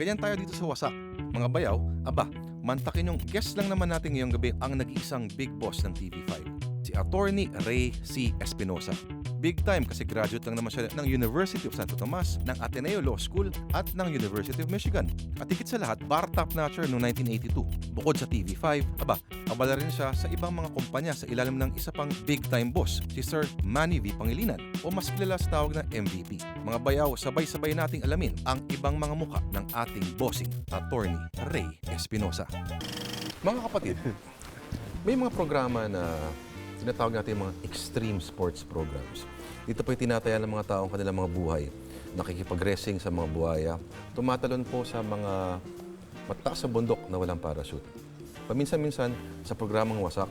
Ganyan tayo dito sa Wasak. Mga bayaw, aba, mantakin yung guest lang naman natin ngayong gabi ang nag-iisang big boss ng TV5. Si Attorney Ray C. Espinosa. Big time kasi graduate lang naman siya ng University of Santo Tomas, ng Ateneo Law School at ng University of Michigan. At higit sa lahat, bar top notcher noong 1982. Bukod sa TV5, aba, abala rin siya sa ibang mga kumpanya sa ilalim ng isa pang big time boss, si Sir Manny V. Pangilinan o mas kilala sa tawag na MVP. Mga bayaw, sabay-sabay nating alamin ang ibang mga muka ng ating bossing, Attorney Ray Espinosa. Mga kapatid, may mga programa na tinatawag natin mga extreme sports programs. Dito po tinataya ng mga taong kanilang mga buhay. Nakikipag-racing sa mga buhaya. Tumatalon po sa mga mataas sa bundok na walang parachute. Paminsan-minsan, sa programang Wasak,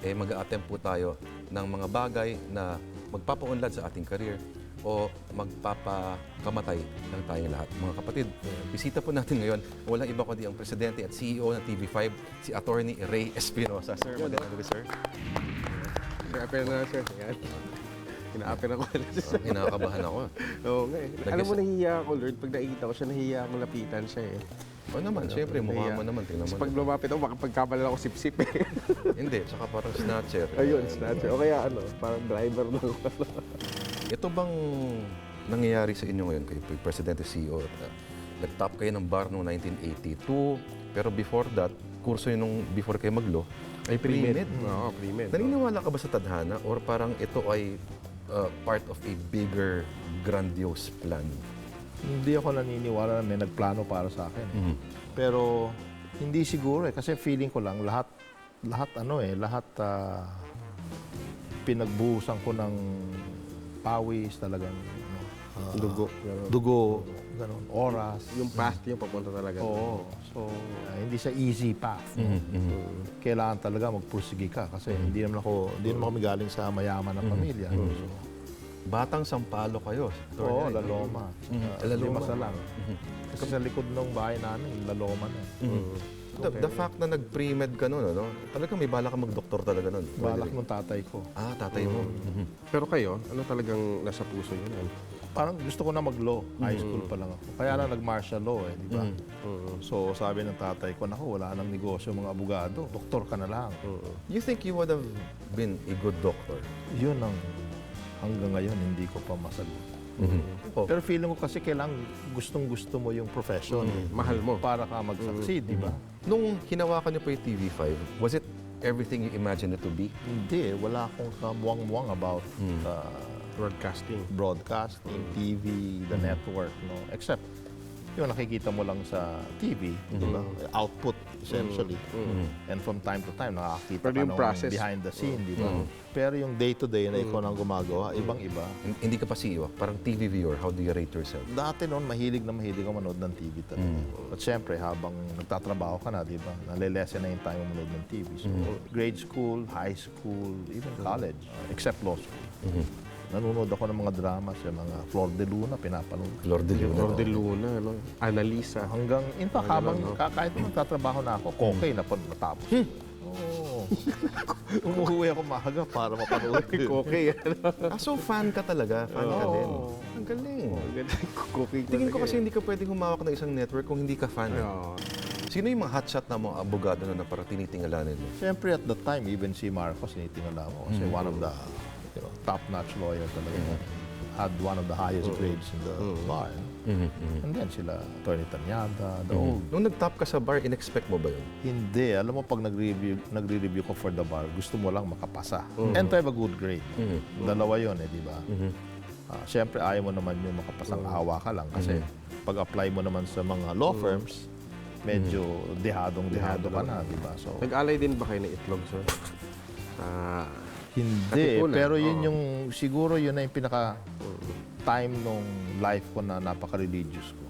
eh, mag attempt po tayo ng mga bagay na magpapaunlad sa ating career o magpapakamatay ng tayong lahat. Mga kapatid, bisita po natin ngayon, walang iba kundi ang presidente at CEO ng TV5, si Attorney Ray Espinosa. Sir, magandang gabi, sir. Ina-apel na sir. Yan. Ina-apel ako. Ah, Kinakabahan ako. Oo nga eh. Alam mo, nahihiya ako, Lord. Pag nakikita ko siya, nahihiya akong lapitan siya eh. O naman, siyempre, mukha mo naman, tingnan mo. Tapos pag lumapit ako, baka pagkabalan ako sip-sip eh. Hindi, tsaka parang snatcher. Ayun, snatcher. O kaya ano, parang driver lang. Ito bang nangyayari sa inyo ngayon kayo, Presidente CEO? at, uh, Nag-top kayo ng bar noong 1982, pero before that, kurso yun nung before kayo mag-law, ay pre-med. Oo, pre-med. Naniniwala ka ba sa tadhana or parang ito ay uh, part of a bigger, grandiose plan? Hindi ako naniniwala na may nagplano para sa akin. Mhm. Pero hindi siguro eh kasi feeling ko lang lahat lahat ano eh, lahat ah, pinagbuhusan ko ng pawis talagang ano, ah, Dugo. Ganun. dugo, ganun, oras. Yung path yung papunta talaga. Oo. So, ah, hindi siya easy path. no? Kailangan talaga magpursige ka kasi hindi naman ako hindi naman kami galing sa mayaman na pamilya. So, Batang sampalo kayo. Oo, Attorney. laloma. Uh, Laloma. Lima sa lang. Kasi sa likod ng bahay namin, laloma na. The, the fact na nag-pre-med ka noon, ano, talagang may bala ka mag-doktor talaga noon. Balak ng tatay ko. Ah, tatay mo. Pero kayo, ano talagang nasa puso yun? Ano? Parang gusto ko na mag-law. High school pa lang ako. Kaya na nag-martial law eh, di ba? So sabi ng tatay ko, naku, wala nang negosyo mga abogado. Doktor ka na lang. You think you would have been a good doctor? Yun ang hanggang ngayon hindi ko pa masagot. Oh. Pero feeling ko kasi kailangan gustong gusto mo yung profession. Mahal mo. Para ka mag-succeed, di ba? Nung hinawakan niyo pa yung TV5, was it everything you imagined it to be? Hindi, wala akong kamuwang-muwang about uh, Broadcasting. broadcasting, TV, the network, no? Except, yung nakikita mo lang sa TV, di ba? Output, essentially. And from time to time, nakakita Pero ka yung ng process. behind the scene, di ba? Pero yung day-to-day na ikaw nang gumagawa, ibang-iba. Hin- Hindi ka pa CEO, parang TV viewer. How do you rate yourself? Dati noon, mahilig na mahilig ako manood ng TV talaga. At syempre, habang nagtatrabaho ka na, di ba? Nalilesen na yung time mo manood ng TV. So, grade school, high school, even college, uh, except law school. Nanonood ako ng mga drama sa mga Flor de Luna, pinapanood. ko. Lord de Luna. Lord de Luna, ano? Annalisa. Hanggang, in fact, habang ka- kahit nung nagtatrabaho na ako, kokay na po natapos. Oo. Umuwi ako maaga para mapanood. Okay, ano? Ah, so fan ka talaga? Fan ka din? Ang galing. Cooking Tingin ko kasi hindi ka pwedeng humawak ng isang network kung hindi ka fan. eh. Oo. Sino yung mga hotshot na mga abogado na, na para tinitingalanin mo? Siyempre, at the time, even si Marcos, tinitingala mo. Kasi one of the you know, top-notch lawyer talaga. Had one of the highest grades in the bar. And then sila, Attorney Tanyada, the old. Nung nag-top ka sa bar, in-expect mo ba yun? Hindi. Alam mo, pag nagre-review, nagre-review ko for the bar, gusto mo lang makapasa. And to have a good grade. Dalawa yon eh, di ba? Ah, Siyempre, ayaw mo naman yung makapasang awa ka lang. Kasi pag-apply mo naman sa mga law firms, medyo dehadong-dehado ka na, di ba? So, Nag-alay din ba kayo ng itlog, sir? Ah, Hindi, Katipunan, pero yun oo. yung, siguro yun na yung pinaka time nung life ko na napaka-religious ko.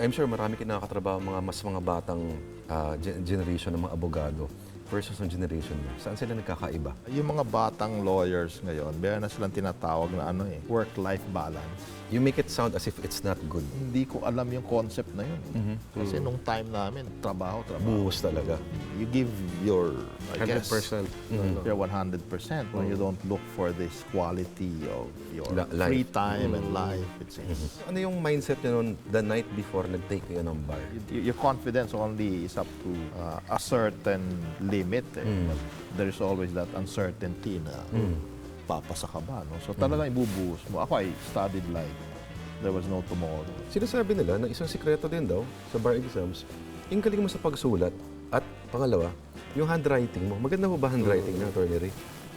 I'm sure marami ka nakakatrabaho mga mas mga batang ah, gen- generation ng mga abogado versus ang generation mo. Saan sila nagkakaiba? Yung mga batang lawyers ngayon, meron na silang tinatawag na ano eh, work-life balance. You make it sound as if it's not good. Hindi ko alam yung concept na yun. Kasi nung time namin, trabaho, trabaho. Buhos talaga. You give your I guess. 100%. Ano. You're 100% no? you don't look for this quality of your La- free life. time and life. It's, it's Ano yung mindset niyo noon the night before nag-take kayo ng bar? your confidence only is up to uh, a certain limit. Eh. But there's always that uncertainty na papasa ka ba. No? So talagang ibubuhos mo. Ako, I studied like there was no tomorrow. Sinasabi nila na isang sikreto din daw sa bar exams, yung galing mo sa pagsulat at pangalawa, yung handwriting mo. Maganda mo ba handwriting na, Attorney Ray?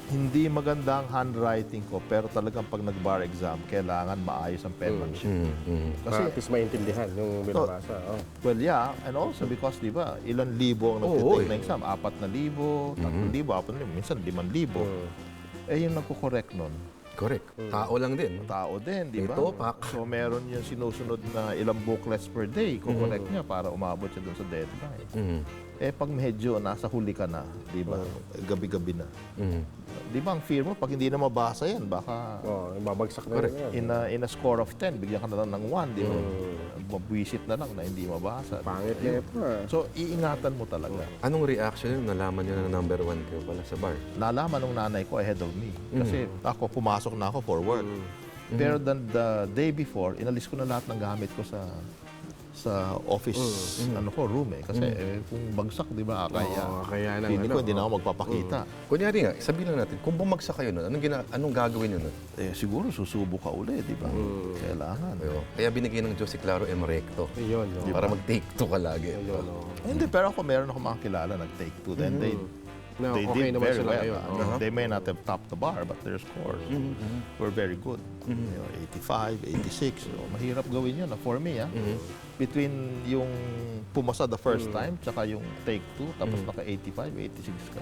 Hindi maganda ang handwriting ko, pero talagang pag nag-bar exam, kailangan maayos ang penmanship. Kasi, Kasi, at least maintindihan yung binabasa. Oh. well, yeah, and also because, di ba, ilan libo ang nagtitake eh. ng exam? Apat na libo, tatlong libo, apat na libo, minsan limang libo. Mm. Eh, yung nagko-correct nun, Correct. Tao lang din. tao din, di ba? topak. So, meron yung sinusunod na ilang booklets per day, kukorek niya para umabot siya dun sa deadline. Mhm. Eh, pag medyo nasa huli ka na, di ba, gabi-gabi na. Mhm. Di ba, ang fear mo, pag hindi na mabasa yan, baka Oh, babagsak na Correct. yun. in a, in a score of 10, bigyan ka na lang ng 1, di ba? Mabwisit na lang na hindi mabasa. Pangit na ito ah. So, iingatan mo talaga. Anong reaction yun? Nalaman niyo na number one kayo pala sa bar? Nalaman ng nanay ko ahead of me. Kasi ako, pumasok na ako for work. Pero the, the day before, inalis ko na lahat ng gamit ko sa sa office ano ko room eh kasi eh, kung bagsak di ba kaya Oo, kaya nang hindi ano, ko hindi na ako magpapakita Kunyari nga, sabihin lang natin, kung bumagsak kayo nun, anong, gina- anong gagawin nyo nun? eh siguro susubo ka uli di ba kailangan Ayo. Kaya binigay ng Diyos si Claro M. Recto. Yun, no? Para mag-take two ka lagi. Yun, no? Eh, hindi pero ako meron ako mga kilala nag take two then they Na they okay did naman very sila well. ngayon. Uh, Oo. They may not have topped the bar, but their scores were very good. You know, 85, 86. So, mahirap gawin yun ah, for me. Ah. Between yung pumasa the first time, tsaka yung take two, tapos naka 85, 86 ka.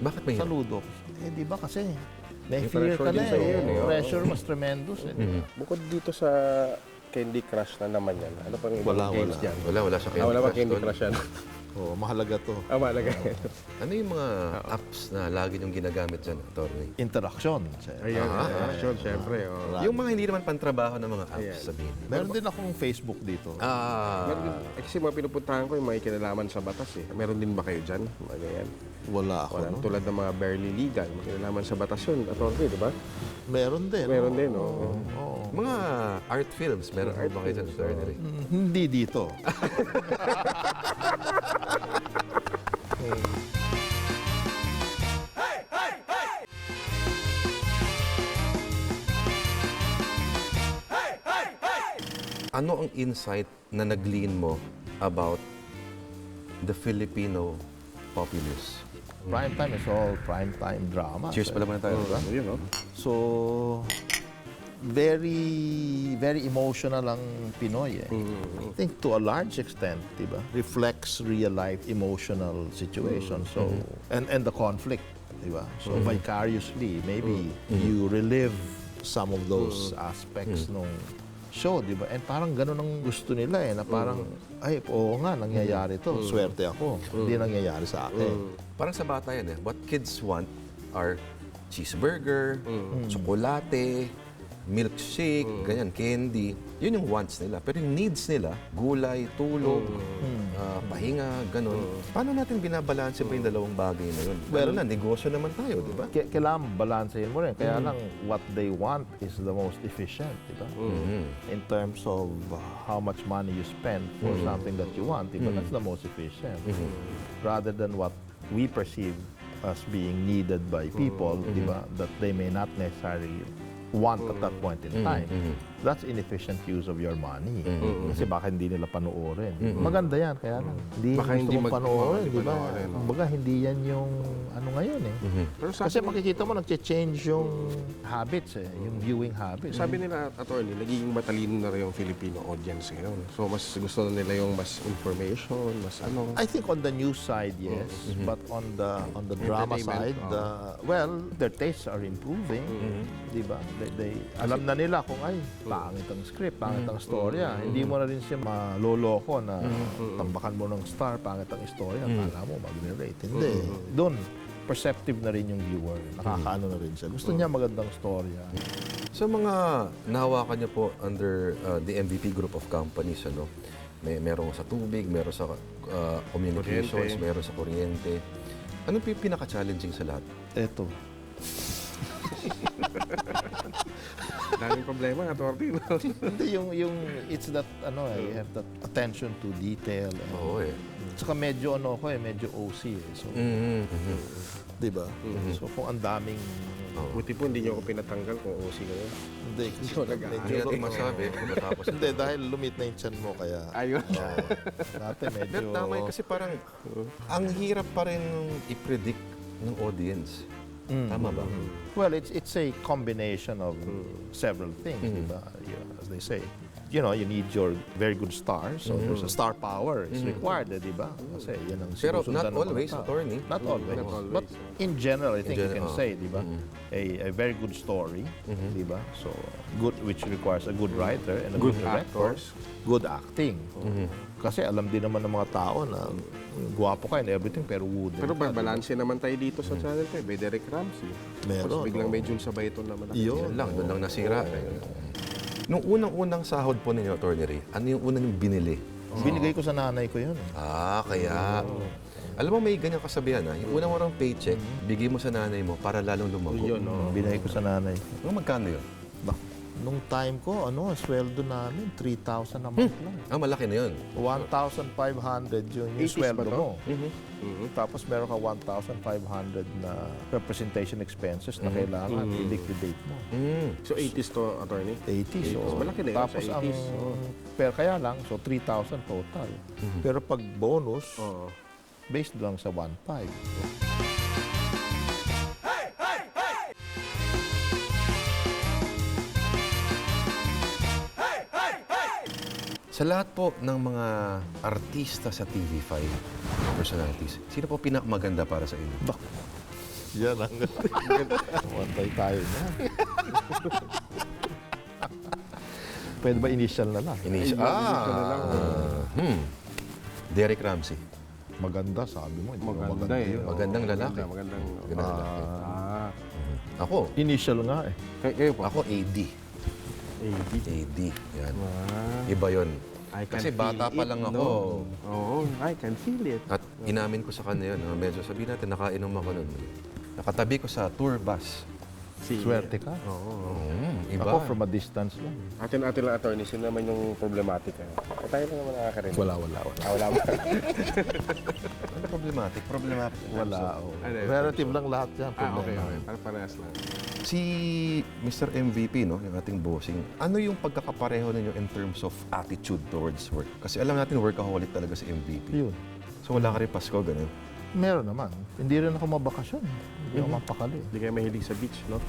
Bakit may Saludo. Eh, di ba kasi, may May fear pressure ka din na sa'yo eh. yun eh, oo. Pressure mas tremendous eh. Bukod dito sa Candy Crush na naman yan, ano pang ibang Wala, games wala. dyan? Wala, wala sa Ah, wala ba Candy. Crush yan? Oh, mahalaga to. ah, malaga. Ano yung mga apps na lagi niyong ginagamit dyan, Attorney? Interaction. Ayan, Ah, action, syempre. Oh. Yung mga hindi naman pantrabaho ng mga apps, Ayan. sabihin. Meron din akong Facebook dito. Ah, Meron din, eh, kasi mga pinupuntahan ko yung mga kinalaman sa batas eh. Meron din ba kayo dyan? Mga ganyan. Wala ako. Wala. no? Tulad ng mga barely legal, kinalaman sa batas yun. Attorney, di ba? Meron din. Meron oo. din, oh. Oo. mga art films, meron art ba kayo dyan, Attorney? Mm, Hindi dito. Ano ang insight na nag-lean mo about the Filipino populace? Prime time is all prime time drama. Cheers pala muna tayo, di ba? Yun, no? So, very, very emotional ang Pinoy eh. I think to a large extent, di ba, reflects real life emotional situation. So, and, and the conflict, di ba? So, vicariously, maybe you relive some of those aspects nung show, di ba? And parang ganun ang gusto nila eh, na parang, ay, oo nga, nangyayari to. Swerte ako. Hindi nangyayari sa akin. Parang sa bata yan eh. What kids want are cheeseburger, tsokolate, milkshake, ganyan, candy. Yun yung wants nila. Pero yung needs nila, gulay, tulog, ah, pahinga, ganun. Paano natin binabalanse ba yung dalawang bagay na yun? Well, na, negosyo naman tayo, di ba? Kailangan balansehin mo rin. Kaya lang, what they want is the most efficient, di ba? In terms of uh, how much money you spend for something that you want, di ba? That's the most efficient. Rather than what we perceive as being needed by people, di ba? That they may not necessarily want at that point in time. That's inefficient use of your money. Kasi baka hindi nila panoorin. Maganda yan, kaya lang. Hindi Baka gusto hindi mong mag- panoorin, hindi di ba? no? Kumbaga, hindi yan yung ano ngayon eh. Pero Kasi makikita mo, nagche-change yung habits eh, yung viewing habits. Sabi nila, attorney, nagiging matalino na rin yung Filipino audience ngayon. So, mas gusto na nila yung mas information, mas ano. I think on the news side, yes, but on the on the drama side, the, well, their tastes are improving, di ba? They, they, alam na nila kung ay pangit ang script, pangit ang storya. Hindi mo na rin siya maloloko na tambakan mo ng star, pangit ang istorya, akala mo mag-rate. Hindi. Doon, perceptive na rin yung viewer. Nakakaano na rin siya. Gusto niya magandang storya. Sa mga nahawakan niyo po under uh, the MVP group of companies, ano, may meron sa tubig, meron sa uh, communications, Kuryente. meron sa kuryente. Ano yung pinaka-challenging sa lahat? Eto. Daming problema, attorney. Hindi, yung, yung, it's that, ano eh, you have that attention to detail. and- Oo eh. Tsaka medyo, ano ko eh, medyo OC eh. So, Mhm, mhm. di ba? So, kung ang daming, Buti po hindi niyo ako pinatanggal kung OC kayo. hindi, kasi Wala ka. medyo, Kaya di masabi, matapos hindi, dahil lumit na yung chan mo, kaya, Ayun. Oo. dati medyo, Pero tama yun, kasi parang ang hirap pa rin i-predict ng audience. Mm. Tama ba? Well, it's it's a combination of several things, Mm. di ba? Yeah, as they say. You know, you need your very good star. So there's a star power is required, eh, di ba? Kasi yan ang Mm-hmm. Pero sinusundan not ng mga always, tao. attorney. Not always. Not always. But in general, I think you general, can oh. say, di ba? A, a very good story, di ba? So good, which requires a good writer and a good, Good director. actors. Good acting. Kasi alam din naman ng mga tao na guwapo ka and everything, pero wooden Pero ba? balanse naman tayo dito sa channel 5. May Derek Ramsey. Meron, Tapos biglang may Jun Sabayton na malaki. Yun. Lang, doon lang nasira. eh. Nung unang-unang sahod po ninyo, Attorney Ray, ano yung unang yung binili? Binigay ko sa nanay ko yun. eh. Ah, kaya. Alam mo, may ganyang kasabihan ha. Yung unang warang paycheck, bigay mo sa nanay mo para lalong lumago. Yun, oh. Binigay ko sa nanay. Ano magkano yun? Bak, nung time ko, ano, sweldo namin, 3,000 a month lang. Ah, malaki na yun. 1,500 yun yung 80s ba sweldo to? mo. Mhm. Tapos meron ka 1,500 na representation expenses na kailangan i-liquidate mo. Mm. So 80s to, attorney? 80, so Malaki na yun tapos sa ang 80s, oo. pero kaya lang so 3,000 total. Pero pag bonus Oo. based lang sa 1,500. Sa lahat po ng mga artista sa TV5, personalities, sino po pinakamaganda para sa inyo? Bak. Yan ang Wantay tayo na. Pwede ba initial na lang? Inis ah, hmm. Derek Ramsey. Maganda, sabi mo. Hindi ba Maganda eh. yun? Magandang lalaki. Magandang, magandang. Magandang lalaki. Ah. Ako, Initial nga eh. Kay, kayo po? ako AD. AD. AD. Yan. Ah. Iba yun. I can Kasi bata feel pa it, lang ako. no? Oo, I can feel it. At inamin ko sa kanya yun, ah, medyo sabihin natin, nakainom ako nun. Nakatabi ko sa tour bus. Si, Swerte ka. Oo. Mm, iba. Ako from a distance lang. Atin-atin lang, attorney, sino naman yung problematic? O tayo lang naman nakakarinig. Wala, wala, wala. Ah, wala ba? Ano problematic? Problematic. Wala. oh. Ano yun? Relative lang lahat yan. ah, okay, okay. Parehas lang. Si Mr. MVP, no, yung ating bossing, ano yung pagkakapareho ninyo in terms of attitude towards work? Kasi alam natin workaholic talaga si MVP. Yun. So wala ka rin Pasko, ganun. Meron naman. Hindi rin ako mabakasyon. Hindi ako mapakali. Hindi kayo mahilig sa beach, no?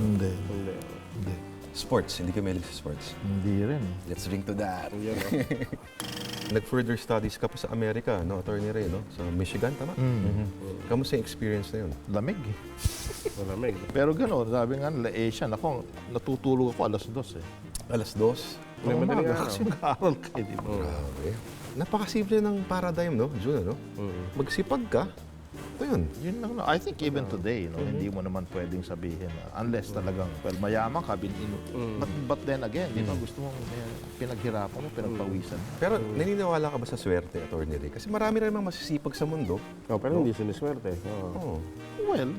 Hindi. Hindi. Hindi. Sports, hindi ka mahilig sa sports. Hindi rin. Let's drink to that. Yun, no? Nag-further studies ka pa sa Amerika, no, Attorney Ray, no? Sa Michigan, tama? Mm. Kamusta yung experience na yun? Lamig eh. Malamig. Pero gano'n, sabi nga nila Asian, ako natutulog ako alas dos eh. Alas dos. May Umaga madaling araw. kasi nag-aaral ka eh, di ba? Grabe. Napakasimple ng paradigm, no, Jun, ano? Mm. Magsipag ka. Ito yun. Yun lang? I think even today, no, hindi mo naman pwedeng sabihin na unless talagang, well, mayaman ka, bin, in, but, but then again, di ba, gusto mong eh, pinaghirapan mo, pinagpawisan mo. Pero naniniwala ka ba sa swerte, Attorney Ray? Kasi marami rin mga masisipag sa mundo. Oh, pero hindi siniswerte. Oo. Oo. Well,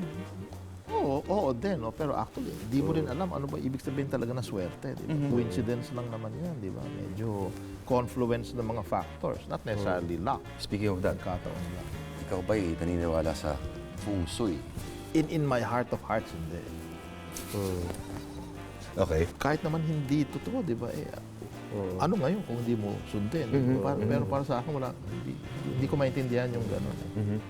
oo, oo din, no? pero actually, di mo rin alam ano ba ibig sabihin talaga na swerte. Di ba? Coincidence lang naman yan, di ba? Medyo confluence ng mga factors, not necessarily luck. Speaking of that, Nagkataon lang. Ikaw ba'y naniniwala sa feng shui? In, in my heart of hearts, hindi. Mm. Okay. Kahit naman hindi totoo, di ba? Eh, Oo. ano ngayon kung hindi mo sundin? Para- Pero para sa akin, wala, hindi, hindi ko maintindihan yung gano'n. eh.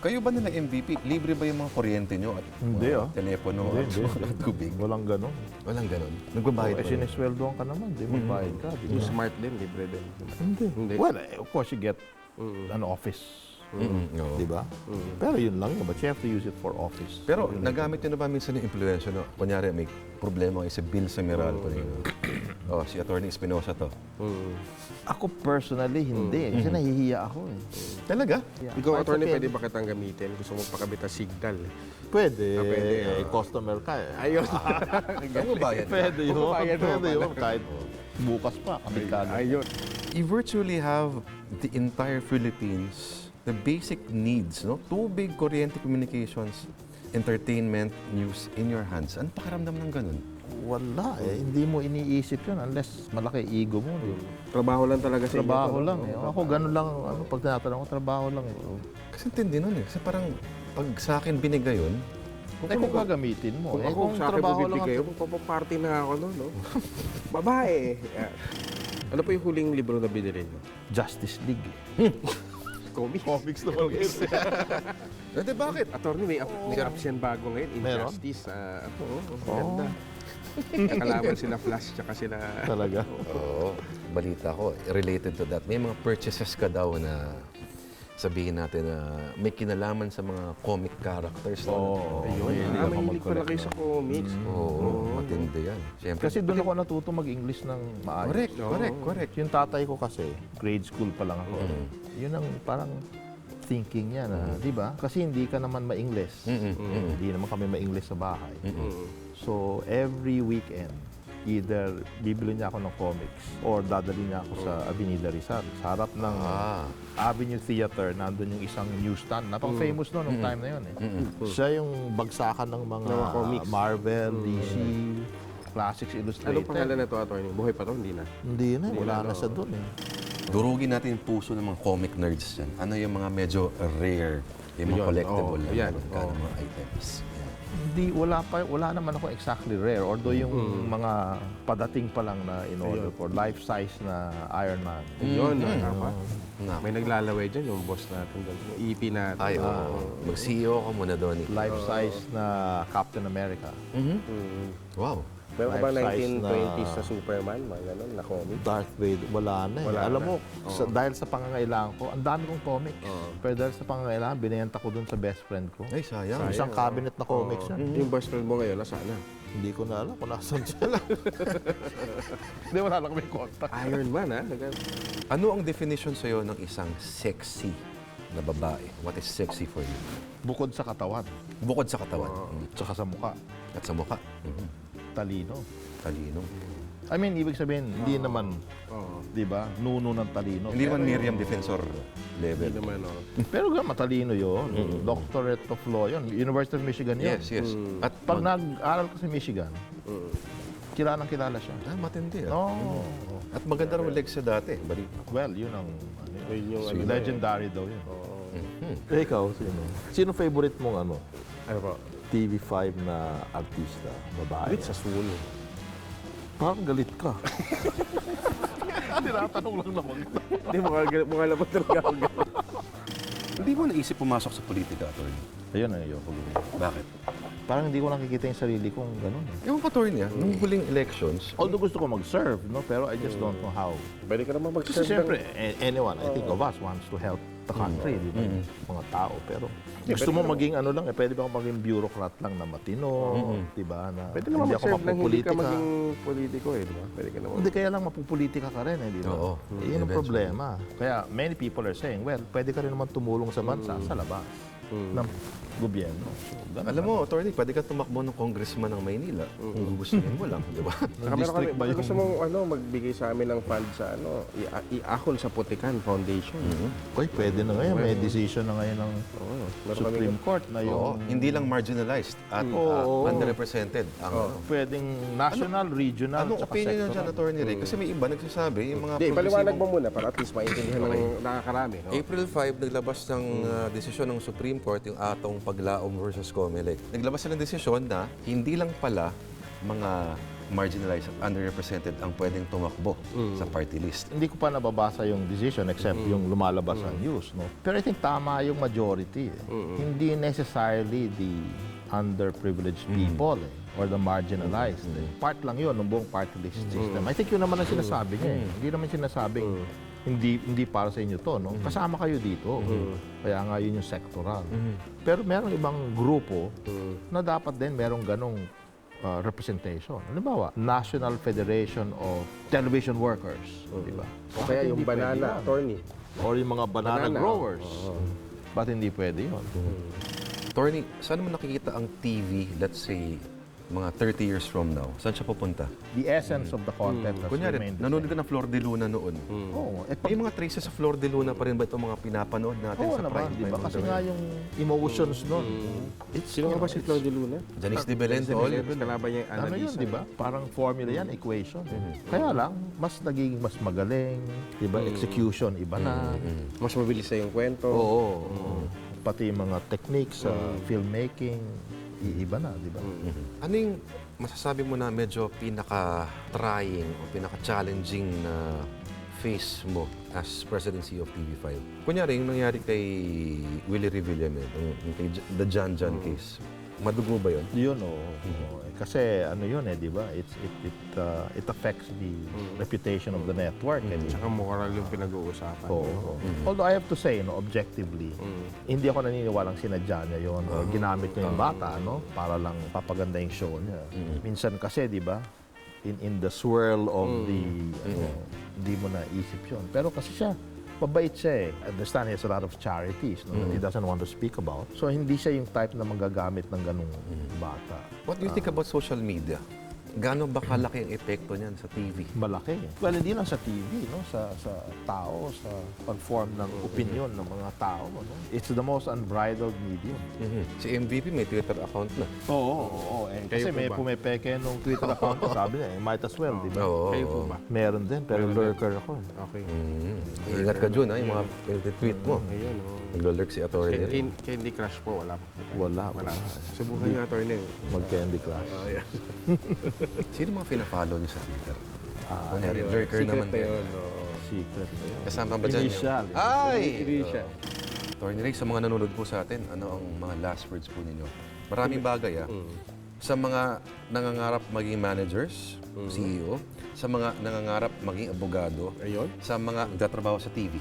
Kayo ba nila MVP? Libre ba yung mga kuryente nyo at Hindi, mga ah. telepono Hindi, at hindi, mga hindi. tubig? Walang gano'n. Walang ganon. Nagbabayad Eh, ba? sinesweldoan ka naman, di magbayad ka. Di ba? Yung smart din, libre din. Hindi. Hindi. Well, eh, of course, you get Mm. an office. Mm, oo. Di ba? Pero yun lang yun. But you have to use it for office. Pero nagamit nyo na ba minsan yung influensya no? Kunyari may problema kayo sa Bill Semeral po ninyo. Oh, si Attorney Espinosa to. Mm. Ako personally, hindi. Kasi nahihiya ako eh. Talaga? Yeah. Ikaw, Kahit attorney, sa pwede ba kitang gamitin? Gusto mo pakabit ang signal. Pwede. Ah, pwede, Eh, ah. customer ka eh. Ayun. Ano bayad? Pwede yun. Mo Pwede pala. yun. Kahit bukas pa, kami kagad. Ayun. You virtually have the entire Philippines the basic needs, no? Tubig, kuryente, communications, entertainment, news in your hands. Ano pakiramdam ng ganun? Wala eh. Hindi mo iniisip yun unless malaki ego mo. di ba? Trabaho lang talaga sa inyo. Trabaho no? lang eh. Ako ganun lang. Ano, pag tinatanong ko, trabaho lang eh. Kasi intindi nun eh. Kasi parang pag sa akin binigay yun, Eh kung gagamitin mo. Kung eh ako kung sa akin trabaho lang bibigay, ang... magpapaparty na ako no, no? Babae. Yan. Ano po yung huling libro na binili mo? Justice League. eh. Comics. Comics naman guys. eh bakit? Attorney, may, may corruption bago ngayon. Injustice. ah, ano, oh, ganda. Nakalaban sila Flash, tsaka sila... Talaga. Oo, balita ko, related to that. May mga purchases ka daw na sabihin natin na may kinalaman sa mga comic characters. Oo. Ayun, Mahilig ah, ako mahilig pala kayo sa comics. Oo, matindi yan. Siyempre. Kasi doon ako natuto mag-English ng maayos. correct, correct, correct. Yung tatay ko kasi, grade school pa lang ako. Mm. Yun ang parang thinking niya na, di ba? Kasi hindi ka naman ma-English. Mm-mm. Hindi naman kami ma-English sa bahay. Mm. So, every weekend, either bibili niya ako ng comics or dadali niya ako sa Avenida Rizal. Sa harap ng Ah. Avenue Theater, nandun yung isang newsstand. Napaka-famous noon nung time na yun. Eh. Siya yung bagsakan ng mga, Mga comics. Marvel, DC, Classics Illustrated. Anong pangalan na to, attorney? Buhay pa to? Hindi na. Hindi na, Hindi wala na, siya doon eh. Durugin natin yung puso ng mga comic nerds dyan. Ano yung mga medyo rare, yung mga Yun, collectible oo, na yan, oo. mga items. Hindi, wala pa, wala naman ako exactly rare. Although yung mga padating pa lang na in order for life size na Iron Man. Yun, Mm. tama. Na, May naglalaway dyan, yung boss natin doon. Yung EP natin. ay, oo. Mag-CEO ka muna doon. Life size na Captain America. Mhm. Mm. Wow. Meron ka ba Life size 1920s na- na Superman? Mga ganun, na comic? Darth Vader, wala na eh. Wala Alam na. mo, sa, dahil sa pangangailangan ko, ang dami kong comics. Oo. Pero dahil sa pangangailangan, binenta ko dun sa best friend ko. Ay, sayang. Sayang. Isang cabinet na comics Oo. yan. Yung best friend mo ngayon, nasaan na? Hindi ko na alam kung nasan siya lang. Hindi, wala lang kami contact. Iron Man, ha? Nag- Ano ang definition sa'yo ng isang sexy na babae? What is sexy for you? Bukod sa katawan, Bukod sa katawan mm, tsaka sa mukha, at sa mukha. Mhm. Talino. Talino. I mean, ibig sabihin, hindi naman, Oo. di ba, nuno ng talino. Hindi naman Pero- Miriam Defensor Hindi level. naman, oh. Pero ga, matalino yun. Doctorate of Law yun. University of Michigan yun. Yes, yes. At Pag nag-aral ka sa Michigan, Mm. kilalang kilala siya. Ah, matindi. ah. No. At maganda raw legs siya dati. Bali. Well, yun ang ano, yun. Yun yung ano, legendary daw yun. Oo. Mhm. Eh, ikaw, sino? Sino favorite mong ano, Ano po? TV5 na artista, babae? Wait, sa Soul. Parang galit ka. Tinatanong lang naman. Hindi, mukha, mukha lang talaga ako. Hindi mo naisip pumasok sa politika, attorney? Ayun, ayoko. Bakit? Parang hindi ko nakikita yung sarili kong ganun. eh. Yung attorney, ah, nung huling elections, Although gusto ko mag-serve, no? pero I just don't know how. Pwede ka naman Kasi mag-serve siyempre, ng- a- anyone, I think of us wants to help the country, di ba? Mm. Mga tao. Pero Yeah, gusto mo naman- maging ano lang, eh, pwede ba ako maging bureaucrat lang na matino, di ba? Na Pwede naman mag-serve ng hindi ka mapupolitika. maging politiko eh, di ba? Pwede ka naman. Hindi kaya lang mapupolitika ka rin, eh, di ba? Oo. Eh, yun ang Eventually. problema. Kaya many people are saying, well, pwede ka rin naman tumulong sa bansa sa labas ng gobyerno. So, ganun alam mo, attorney, pwede ka tumakbo ng congressman ng Maynila kung gustuhin mo lang, di ba? Saka meron kami, district ba yung- gusto mong ano, magbigay sa amin ng fund sa ano, i- iahon sa Putikan Foundation. Uy, pwede na ngayon. May decision na ngayon ng Oo. Meron kami Supreme Court na yung Oo, hindi lang marginalized at Oo. ah, underrepresented ang ano. pwedeng national, regional, Anong tsaka opinion nyo sectoral. dyan, attorney Ray? Kasi may iba nagsasabi, yung mga Hindi, paliwanag mo muna para at least maintindihan ng nakakarami. No? April 5, naglabas ng ah, desisyon ng Supreme Court yung atong paglaom versus COMELEC. Naglabas sila ng desisyon na hindi lang pala mga marginalized at underrepresented ang pwedeng tumakbo sa party list. Hindi ko pa nababasa yung decision except yung lumalabas sa news. No? Pero I think tama yung majority. eh. Hindi necessarily the underprivileged people eh, or the marginalized. eh. Part lang yun ng buong party list system. I think yun naman ang sinasabi niya. Eh. Hindi naman sinasabing hindi hindi para sa inyo to. No? Kasama kayo dito. Kaya nga yun yung sectoral. Pero merong ibang grupo na dapat din merong ganong uh, representation. Halimbawa, National Federation of Television Workers, di ba? O kaya yung banana attorney. Or yung mga banana, Banana. growers. Ba't hindi pwede yun? Attorney, saan mo nakikita ang TV, let's say, mga 30 years from now, saan siya pupunta? The essence of the content has Kunyari, remained the nanonood same. ka ng Flor de Luna noon. Oo, eh, May mga traces sa Flor de Luna pa rin ba itong mga pinapanood natin Oo sa naman, prime di ba? time? Kasi nga yung emotions nun. It's, Sino nga ba si Claude Luna? Janice de Belen, Janice de all. Belen, Kalaban niya yung ano yun, di ba? Parang formula yan, equation. Mm-hmm. Kaya lang, mas nagiging mas magaling, di ba? Execution, iba na. Mas mabilis na yung kwento. Oo. oo. Pati yung mga techniques sa filmmaking, i- iba na, di ba? Ano yung masasabi mo na medyo pinaka-trying o pinaka-challenging na face mo as presidency of TV5? Kunyari, yung nangyari kay Willie Revillame, yung, yung kay J- the John John case. Madugo ba yun? Yun, oo. oo. Eh, Kasi ano yun eh, di ba? It's, it, it, uh, it affects the reputation of the network. ba? Tsaka moral yung pinag-uusapan. Oo. Although I have to say, no, objectively, hindi ako naniniwalang sinadya niya yun o ginamit niya yung bata no, para lang papaganda yung show niya. Minsan kasi, di ba, in, in the swirl of the, ano, hindi mo naisip yun. Pero kasi siya, mabait siya eh. Understand he has a lot of charities no, that he doesn't want to speak about. So, hindi siya yung type na magagamit ng ganung bata. What do you think about social media? Gano'n ba kalaki ang epekto niyan sa TV? Malaki. Well, hindi lang sa TV, no? sa, sa tao, sa pag-form ng opinion ng mga tao. No? It's the most unbridled medium. Si MVP may Twitter account na. Oo, oo. Eh, kasi po may ba? pumipeke nung Twitter account ko, sabi niya, eh, might as well, di ba? Oo. Kayo po ba? Meron din, pero lurker ako. eh. Okay. Mm. Ingat ka dun, ha, yung mga tweet mo. Ayun, oh. Naglo-lurk si Atty. Kay- Candy Crush po, wala po. Wala, Wala. wala. Subukan niyo, attorney. Mag-Candy Crush. Sino mga pina-follow niyo sa Twitter? Ah, Kunyari, lurker Secret naman na din. yun. oo. Secret na yun. Kasama ba dyan Initial. yung... Ay! Initial. Attorney Ray, sa mga nanonood po sa atin, ano ang mga last words po ninyo? Maraming bagay, ah. Sa mga nangangarap maging managers, CEO, sa mga nangangarap maging abogado, Ayun. sa mga nagtatrabaho sa TV.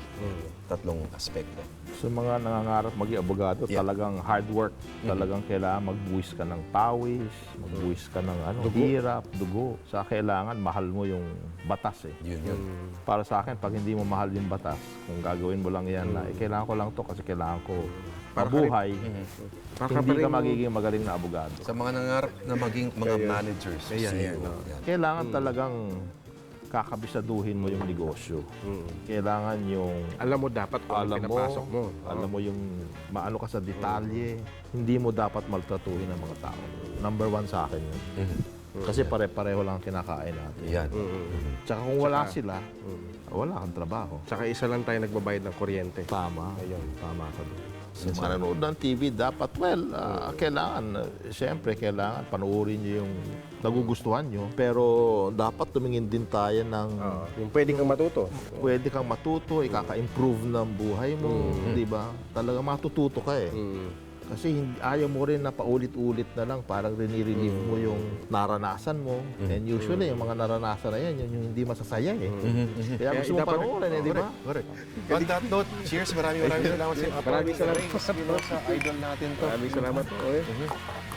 Tatlong aspekto. Sa mga nangangarap maging abogado, Yeah. talagang hard work. Talagang kailangan magbuwis ka ng pawis, magbuwis ka ng ano, hirap, dugo. Sa kailangan, mahal mo yung batas eh. Yun yun. Para sa akin, pag hindi mo mahal yung batas, kung gagawin mo lang yan na, eh, kailangan ko lang to kasi kailangan ko mabuhay, Baka hindi pa ka rin- magiging magaling na abogado. Sa mga nangangarap na maging mga managers, Ayan, CEO. ayan, oh. yan. Kailangan talagang kakabisaduhin mo yung negosyo. Kailangan yung Alam mo dapat kung ano alam mo, pinapasok mo. alam mo yung maano ka sa detalye. Hindi mo dapat maltratuhin ang mga tao. Number one sa akin yun. Kasi pare-pareho lang ang kinakain natin. Yan. Tsaka kung wala sila, wala kang trabaho. Tsaka isa lang tayo nagbabayad ng kuryente. Tama. Ayun. Tama ka doon. Sa mga nanonood ng TV, dapat, well, ah, kailangan, uh, siyempre, kailangan panuorin nyo yung nagugustuhan nyo. Pero dapat tumingin din tayo ng Oo. Yung pwede kang matuto. pwede kang matuto, ikaka-improve ng buhay mo, di ba? Talaga matututo ka eh. Mm. Kasi hindi, ayaw mo rin na paulit-ulit na lang, parang rinirelieve mo yung naranasan mo. And usually, yung mga naranasan na yan, yun yung hindi masasaya eh. Kaya gusto mo panoorin eh, di ba? Correct. On that note, cheers. Maraming maraming salamat sa Maraming salamat. Sa idol natin to. Maraming salamat po. Eh.